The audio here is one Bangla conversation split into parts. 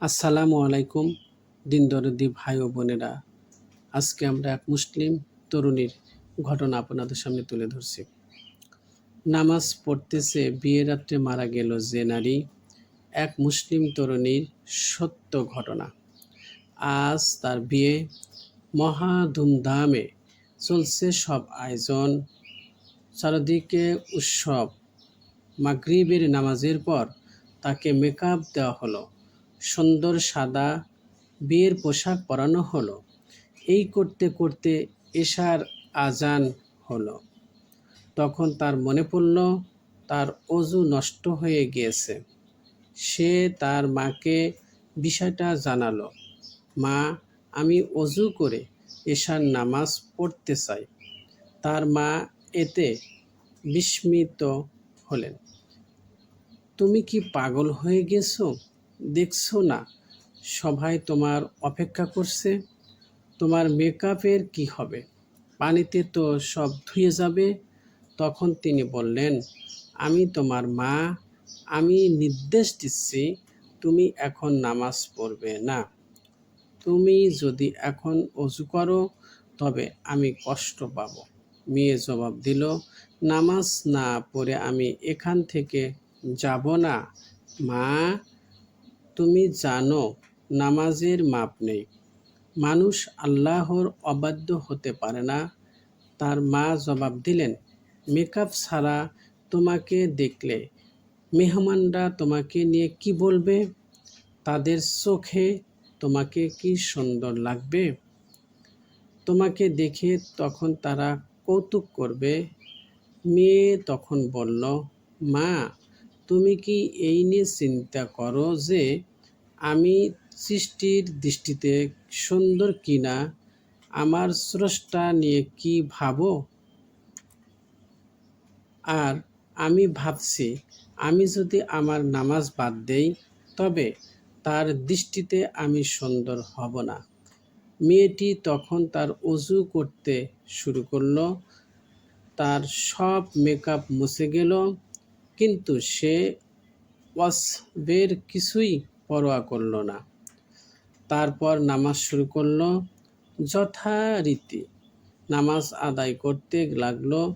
আসসালামু আলাইকুম দিন দরদি ভাই ও বোনেরা। আজকে আমরা এক মুসলিম তরুণীর ঘটনা আপনাদের সামনে তুলে ধরছি। নামাজ পড়তেছে বিয়ে রাত্রে মারা গেল যে নারী। এক মুসলিম তরুণীর সত্য ঘটনা। আজ তার বিয়ে মহা ধুমধামে চলছে সব আয়োজন। চারদিকে উৎসব। মাগরিবের নামাজের পর তাকে মেকআপ দেওয়া হলো। সুন্দর সাদা বিয়ের পোশাক পরানো হলো। এই করতে করতে এশার আজান হলো। তখন তার মনে পড়ল, তার অজু নষ্ট হয়ে গিয়েছে। সে তার মাকে বিষয়টা জানালো, মা, আমি অজু করে এশার নামাজ পড়তে চাই। তার মা এতে বিস্মিত হলেন, তুমি কি পাগল হয়ে গেছো? দেখছ না? সবাই তোমার অপেক্ষা করছে। তোমার মেকআপের কি হবে? পানিতে তো সব ধুয়ে যাবে। তখন তিনি বললেন, আমি তোমার মা। আমি নির্দেশ দিচ্ছি, তুমি এখন নামাজ পড়বে না। তুমি যদি এখন অজু করো, তবে আমি কষ্ট পাব। মেয়ে জবাব দিল, নামাজ না পড়ে আমি এখান থেকে যাব না। মা তুমি জানো, নামাজের মাপ নেই। মানুষ আল্লাহর অবাধ্য হতে পারে না। তার মা জবাব দিলেন, মেকআপ ছাড়া তোমাকে দেখলে মেহমানরা তোমাকে নিয়ে কি বলবে? তাদের চোখে তোমাকে কি সুন্দর লাগবে? তোমাকে দেখে তখন তারা কৌতুক করবে। মেয়ে তখন বলল, মা তুমি কি এই নিয়ে চিন্তা করো যে আমি সৃষ্টির দৃষ্টিতে সুন্দর কিনা? আমার স্রষ্টা নিয়ে কি ভাবো? আর আমি ভাবছি, আমি যদি আমার নামাজ বাদ দেই, তবে তার দৃষ্টিতে আমি সুন্দর হব না। মেয়েটি তখন তার অজু করতে শুরু করল, তার সব মেকআপ মুছে গেল কিন্তু সে ওয়াসবের কিছুই পরোয়া করল না। তারপর নামাজ শুরু করল। যথারীতি নামাজ আদায় করতে লাগল।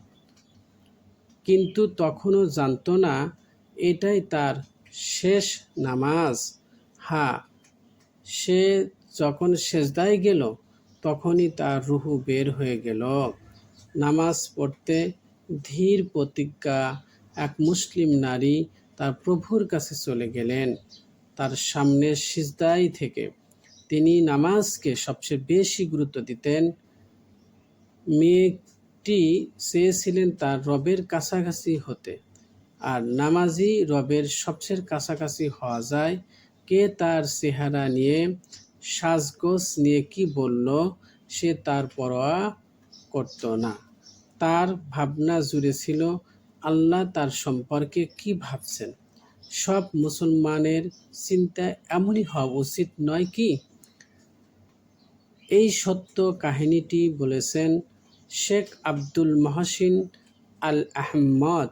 কিন্তু তখনও জানতো না, এটাই তার শেষ নামাজ। হা, সে যখন সেজদায় গেল, তখনই তার রুহু বের হয়ে গেল। নামাজ পড়তে ধীর প্রতিজ্ঞা এক মুসলিম নারী তার প্রভুর কাছে চলে গেলেন। তার সামনে সিজদাই থেকে তিনি নামাজকে সবচেয়ে বেশি গুরুত্ব দিতেন। মেয়েটি চেয়েছিলেন তার রবের কাছাকাছি হতে। আর নামাজি রবের সবচেয়ে কাছাকাছি হওয়া যায়। কে তার চেহারা নিয়ে সাজগোজ নিয়ে কি বলল, সে তার পরোয়া করত না। তার ভাবনা জুড়ে ছিল আল্লাহ তার সম্পর্কে কি ভাবছেন? সব মুসলমানের চিন্তা এমনই হওয়া উচিত নয় কি? এই সত্য কাহিনীটি বলেছেন শেখ আব্দুল মহসিন আল আহমদ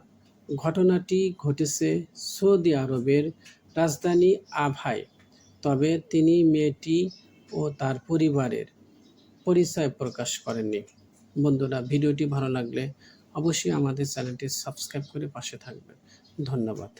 ঘটনাটি ঘটেছে সৌদি আরবের রাজধানী আভায়। তবে তিনি মেয়েটি ও তার পরিবারের পরিচয় প্রকাশ করেননি। বন্ধুরা, ভিডিওটি ভালো লাগলে অবশ্যই আমাদের চ্যানেলটি সাবস্ক্রাইব করে পাশে থাকবেন। ধন্যবাদ।